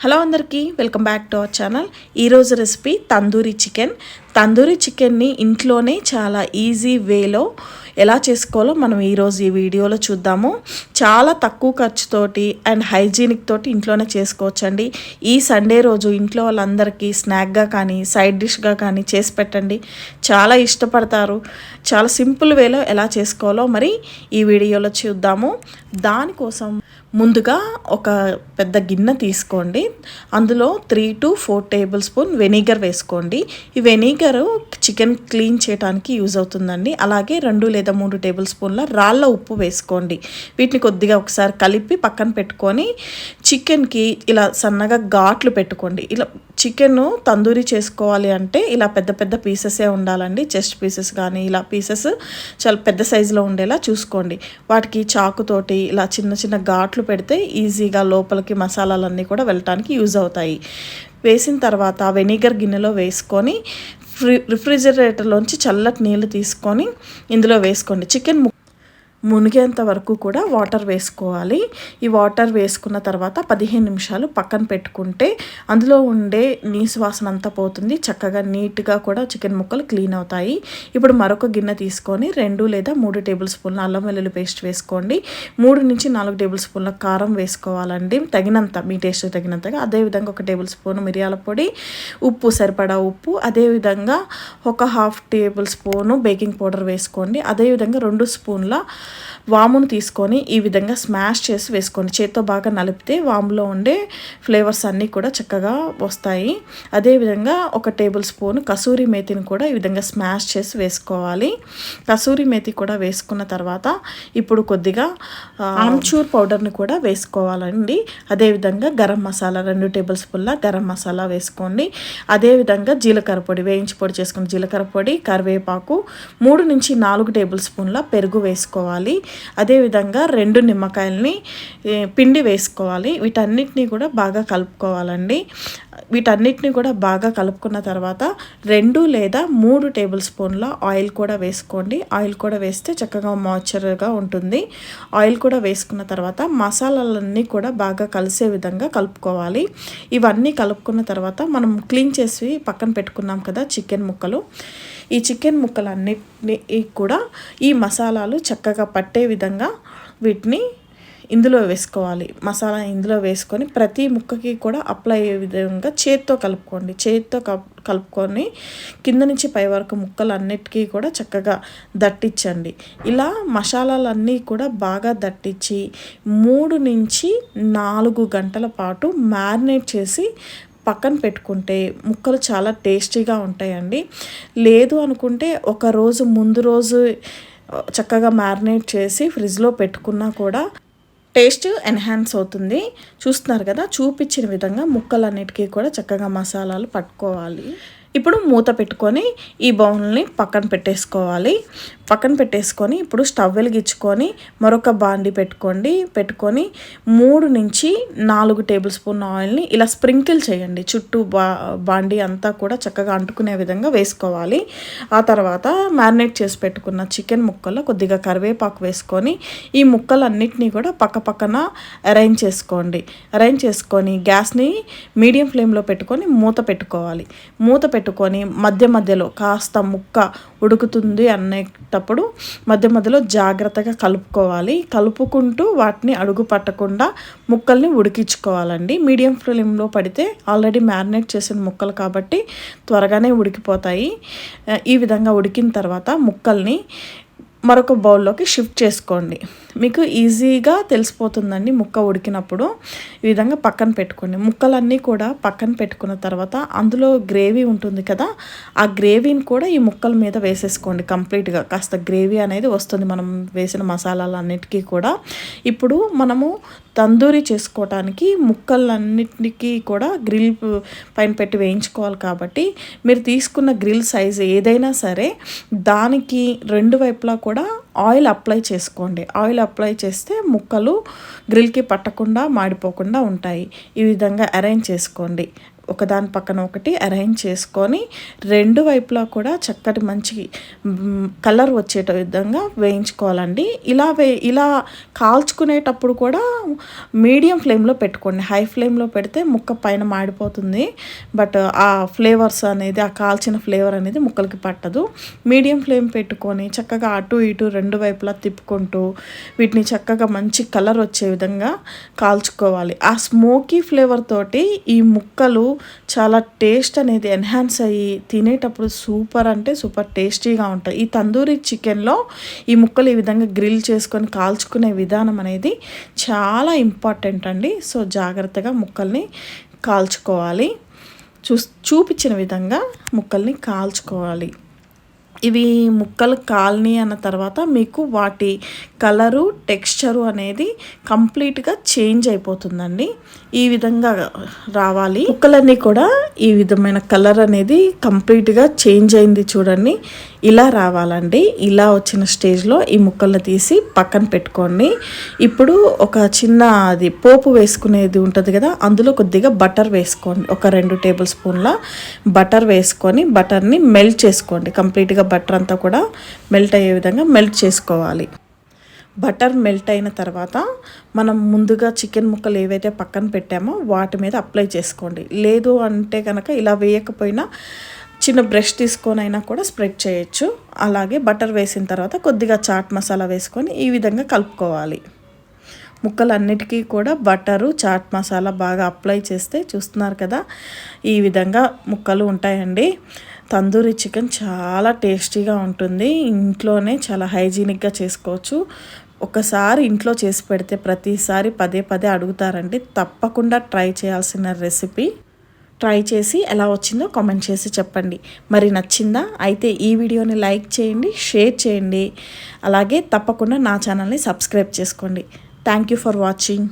Hello అందరికీ welcome back to our channel. ఈరోజు recipe tandoori chicken. Tandoori చికెన్ని ఇంట్లోనే చాలా ఈజీ వేలో ఎలా చేసుకోవాలో మనం ఈరోజు ఈ వీడియోలో చూద్దాము. చాలా తక్కువ ఖర్చుతోటి అండ్ హైజీనిక్ తోటి ఇంట్లోనే చేసుకోవచ్చండి. ఈ సండే రోజు ఇంట్లో వాళ్ళందరికీ స్నాక్గా కానీ సైడ్ డిష్గా కానీ చేసి పెట్టండి. చాలా ఇష్టపడతారు. చాలా సింపుల్ వేలో ఎలా చేసుకోవాలో మరి ఈ వీడియోలో చూద్దాము. దానికోసం ముందుగా ఒక పెద్ద గిన్నె తీసుకోండి. అందులో three to four tablespoon vinegar వేసుకోండి. ఈ వెనిగర్ చికెన్ క్లీన్ చేయడానికి యూజ్ అవుతుందండి. అలాగే రెండు లేదా మూడు టేబుల్ స్పూన్ల రాళ్ళ ఉప్పు వేసుకోండి. వీటిని కొద్దిగా ఒకసారి కలిపి పక్కన పెట్టుకొని చికెన్కి ఇలా సన్నగా ఘాట్లు పెట్టుకోండి. ఇలా చికెన్ తందూరి చేసుకోవాలి అంటే ఇలా పెద్ద పెద్ద పీసెసే ఉండాలండి. చెస్ట్ పీసెస్ కానీ ఇలా పీసెస్ చాలా పెద్ద సైజులో ఉండేలా చూసుకోండి. వాటికి చాకుతోటి ఇలా చిన్న చిన్న ఘాట్లు పెడితే ఈజీగా లోపలికి మసాలాలన్నీ కూడా వెళ్ళటానికి యూజ్ అవుతాయి. వేసిన తర్వాత వెనిగర్ గిన్నెలో వేసుకొని ఫ్రి రిఫ్రిజిరేటర్లోంచి చల్లటి నీళ్ళు తీసుకొని ఇందులో వేసుకోండి. చికెన్ మునిగేంత వరకు కూడా వాటర్ వేసుకోవాలి. ఈ వాటర్ వేసుకున్న తర్వాత పదిహేను నిమిషాలు పక్కన పెట్టుకుంటే అందులో ఉండే నీసు వాసన అంతా పోతుంది. చక్కగా నీట్గా కూడా చికెన్ ముక్కలు క్లీన్ అవుతాయి. ఇప్పుడు మరొక గిన్నె తీసుకొని రెండు లేదా మూడు టేబుల్ స్పూన్ల అల్లం వెల్లుల్లి పేస్ట్ వేసుకోండి. మూడు నుంచి నాలుగు టేబుల్ స్పూన్ల కారం వేసుకోవాలండి. తగినంత మీ టేస్ట్ తగినంతగా. అదేవిధంగా ఒక టేబుల్ స్పూన్ మిరియాల పొడి ఉప్పు సరిపడా ఉప్పు. అదేవిధంగా ఒక half tablespoon baking powder వేసుకోండి. అదేవిధంగా రెండు స్పూన్ల వామును తీసుకొని ఈ విధంగా స్మాష్ చేసి వేసుకోండి. చేత్తో బాగా నలిపితే వాములో ఉండే ఫ్లేవర్స్ అన్నీ కూడా చక్కగా వస్తాయి. అదేవిధంగా ఒక టేబుల్ స్పూన్ కసూరి మేతిని కూడా ఈ విధంగా స్మాష్ చేసి వేసుకోవాలి. కసూరి మేతి కూడా వేసుకున్న తర్వాత ఇప్పుడు కొద్దిగా ఆమ్చూర్ పౌడర్ని కూడా వేసుకోవాలండి. అదేవిధంగా గరం మసాలా రెండు టేబుల్ స్పూన్ల గరం మసాలా వేసుకోండి. అదేవిధంగా జీలకర్ర పొడి వేయించి పొడి చేసుకుని జీలకర్ర పొడి కరివేపాకు మూడు నుంచి నాలుగు టేబుల్ స్పూన్ల పెరుగు వేసుకోవాలి. అదేవిధంగా రెండు నిమ్మకాయలని పిండి వేసుకోవాలి. వీటన్నిటిని కూడా బాగా కలుపుకోవాలండి. వీటన్నిటిని కూడా బాగా కలుపుకున్న తర్వాత రెండు లేదా మూడు టేబుల్ స్పూన్ల ఆయిల్ కూడా వేసుకోండి. ఆయిల్ కూడా వేస్తే చక్కగా మాయిశ్చర్గా ఉంటుంది. ఆయిల్ కూడా వేసుకున్న తర్వాత మసాలాలన్నీ కూడా బాగా కలిసే విధంగా కలుపుకోవాలి. ఇవన్నీ కలుపుకున్న తర్వాత మనం క్లీన్ చేసి పక్కన పెట్టుకున్నాం కదా చికెన్ ముక్కలు. ఈ చికెన్ ముక్కలన్నిటినీ కూడా ఈ మసాలాలు చక్కగా పట్టే విధంగా వీటిని ఇందులో వేసుకోవాలి. మసాలా ఇందులో వేసుకొని ప్రతి ముక్కకి కూడా అప్లై అయ్యే విధంగా చేత్తో కలుపుకోండి. చేతితో కలుపుకొని కింద నుంచి పై వరకు ముక్కలన్నిటికీ కూడా చక్కగా దట్టించండి. ఇలా మసాలాలన్నీ కూడా బాగా దట్టించి మూడు నుంచి నాలుగు గంటల పాటు మ్యారినేట్ చేసి పక్కన పెట్టుకుంటే ముక్కలు చాలా టేస్టీగా ఉంటాయండి. లేదు అనుకుంటే ఒక రోజు ముందు రోజు చక్కగా మ్యారినేట్ చేసి ఫ్రిడ్జ్లో పెట్టుకున్నా కూడా టేస్ట్ ఎన్హాన్స్ అవుతుంది. చూస్తున్నారు కదా చూపించిన విధంగా ముక్కలన్నిటికీ కూడా చక్కగా మసాలాలు పట్టుకోవాలి. ఇప్పుడు మూత పెట్టుకొని ఈ బౌల్ని పక్కన పెట్టేసుకోవాలి. పక్కన పెట్టేసుకొని ఇప్పుడు స్టవ్ వెలిగించుకొని మరొక బాండి పెట్టుకోండి. పెట్టుకొని మూడు నుంచి నాలుగు టేబుల్ స్పూన్ ఆయిల్ని ఇలా స్ప్రింకిల్ చేయండి. చుట్టూ బా బాండి అంతా కూడా చక్కగా అంటుకునే విధంగా వేసుకోవాలి. ఆ తర్వాత మ్యారినేట్ చేసి పెట్టుకున్న చికెన్ ముక్కల్లో కొద్దిగా కరివేపాకు వేసుకొని ఈ ముక్కలన్నిటినీ కూడా పక్క పక్కన అరేంజ్ చేసుకోండి. అరేంజ్ చేసుకొని గ్యాస్ని మీడియం ఫ్లేమ్లో పెట్టుకొని మూత పెట్టుకోవాలి. మూత పెట్టుకొని మధ్య మధ్యలో కాస్త ముక్క ఉడుకుతుంది అనేటప్పుడు మధ్య మధ్యలో జాగ్రత్తగా కలుపుకోవాలి. కలుపుకుంటూ వాటిని అడుగు పట్టకుండా ముక్కల్ని ఉడికించుకోవాలండి. మీడియం ఫ్లేమ్లో పడితే ఆల్రెడీ మ్యారినేట్ చేసిన ముక్కలు కాబట్టి త్వరగానే ఉడికిపోతాయి. ఈ విధంగా ఉడికిన తర్వాత ముక్కల్ని మరొక బౌల్లోకి షిఫ్ట్ చేసుకోండి. మీకు ఈజీగా తెలిసిపోతుందండి ముక్క ఉడికినప్పుడు. ఈ విధంగా పక్కన పెట్టుకోండి. ముక్కలన్నీ కూడా పక్కన పెట్టుకున్న తర్వాత అందులో గ్రేవీ ఉంటుంది కదా ఆ గ్రేవీని కూడా ఈ ముక్కల మీద వేసేసుకోండి కంప్లీట్గా. కాస్త గ్రేవీ అనేది వస్తుంది మనం వేసిన మసాలాలన్నిటికీ కూడా. ఇప్పుడు మనము తందూరి చేసుకోవటానికి ముక్కలన్నిటికీ కూడా గ్రిల్ పైన పెట్టి వేయించుకోవాలి కాబట్టి మీరు తీసుకున్న గ్రిల్ సైజ్ ఏదైనా సరే దానికి రెండు వైపులా కూడా ఆయిల్ అప్లై చేసుకోండి. ఆయిల్ అప్లై చేస్తే ముక్కలు గ్రిల్కి పట్టకుండా మాడిపోకుండా ఉంటాయి. ఈ విధంగా అరేంజ్ చేసుకోండి. ఒకదాని పక్కన ఒకటి అరేంజ్ చేసుకొని రెండు వైపులా కూడా చక్కటి మంచి కలర్ వచ్చేట విధంగా వేయించుకోవాలండి. ఇలా వే ఇలా కాల్చుకునేటప్పుడు కూడా మీడియం ఫ్లేమ్లో పెట్టుకోండి. హై ఫ్లేమ్లో పెడితే ముక్క పైన మాడిపోతుంది. బట్ ఆ ఫ్లేవర్స్ అనేది ఆ కాల్చిన ఫ్లేవర్ అనేది ముక్కలకి పట్టదు. మీడియం ఫ్లేమ్ పెట్టుకొని చక్కగా అటు ఇటు రెండు వైపులా తిప్పుకుంటూ వీటిని చక్కగా మంచి కలర్ వచ్చే విధంగా కాల్చుకోవాలి. ఆ స్మోకీ ఫ్లేవర్ తోటి ఈ ముక్కలు చాలా టేస్ట్ అనేది ఎన్హాన్స్ అయ్యి తినేటప్పుడు సూపర్ అంటే సూపర్ టేస్టీగా ఉంటాయి. ఈ తందూరి చికెన్లో ఈ ముక్కలు ఈ విధంగా గ్రిల్ చేసుకొని కాల్చుకునే విధానం అనేది చాలా ఇంపార్టెంట్ అండి. సో జాగ్రత్తగా ముక్కల్ని కాల్చుకోవాలి. చూ చూపించిన విధంగా ముక్కల్ని కాల్చుకోవాలి. ఇవి ముక్కలు కాలనీ అన్న తర్వాత మీకు వాటి కలరు టెక్స్చరు అనేది కంప్లీట్గా చేంజ్ అయిపోతుందండి. ఈ విధంగా రావాలి. ముక్కలన్నీ కూడా ఈ విధమైన కలర్ అనేది కంప్లీట్గా చేంజ్ అయింది చూడండి. ఇలా రావాలండి. ఇలా వచ్చిన స్టేజ్లో ఈ ముక్కలను తీసి పక్కన పెట్టుకోండి. ఇప్పుడు ఒక చిన్న అది పోపు వేసుకునేది ఉంటుంది కదా అందులో కొద్దిగా బటర్ వేసుకోండి. ఒక రెండు టేబుల్ స్పూన్ల బటర్ వేసుకొని బటర్ని మెల్ట్ చేసుకోండి కంప్లీట్గా బటర్ అంతా కూడా మెల్ట్ అయ్యే విధంగా మెల్ట్ చేసుకోవాలి. బటర్ మెల్ట్ అయిన తర్వాత మనం ముందుగా చికెన్ ముక్కలు ఏవైతే పక్కన పెట్టామో వాటి మీద అప్లై చేసుకోండి. లేదు అంటే కనుక ఇలా వేయకపోయినా చిన్న బ్రష్ తీసుకొని అయినా కూడా స్ప్రెడ్ చేయొచ్చు. అలాగే బటర్ వేసిన తర్వాత కొద్దిగా చాట్ మసాలా వేసుకొని ఈ విధంగా కలుపుకోవాలి. ముక్కలన్నిటికీ కూడా బటరు చాట్ మసాలా బాగా అప్లై చేస్తే చూస్తున్నారు కదా ఈ విధంగా ముక్కలు ఉంటాయండి. తందూరి చికెన్ చాలా టేస్టీగా ఉంటుంది. ఇంట్లోనే చాలా హైజీనిక్గా చేసుకోవచ్చు. ఒకసారి ఇంట్లో చేసి పెడితే ప్రతిసారి పదే పదే అడుగుతారండి. తప్పకుండా ట్రై చేయాల్సిన రెసిపీ. ట్రై చేసి ఎలా వచ్చిందో కామెంట్ చేసి చెప్పండి. మరి నచ్చిందా? అయితే ఈ వీడియోని లైక్ చేయండి షేర్ చేయండి. అలాగే తప్పకుండా నా ఛానల్ని సబ్స్క్రైబ్ చేసుకోండి. Thank you for watching.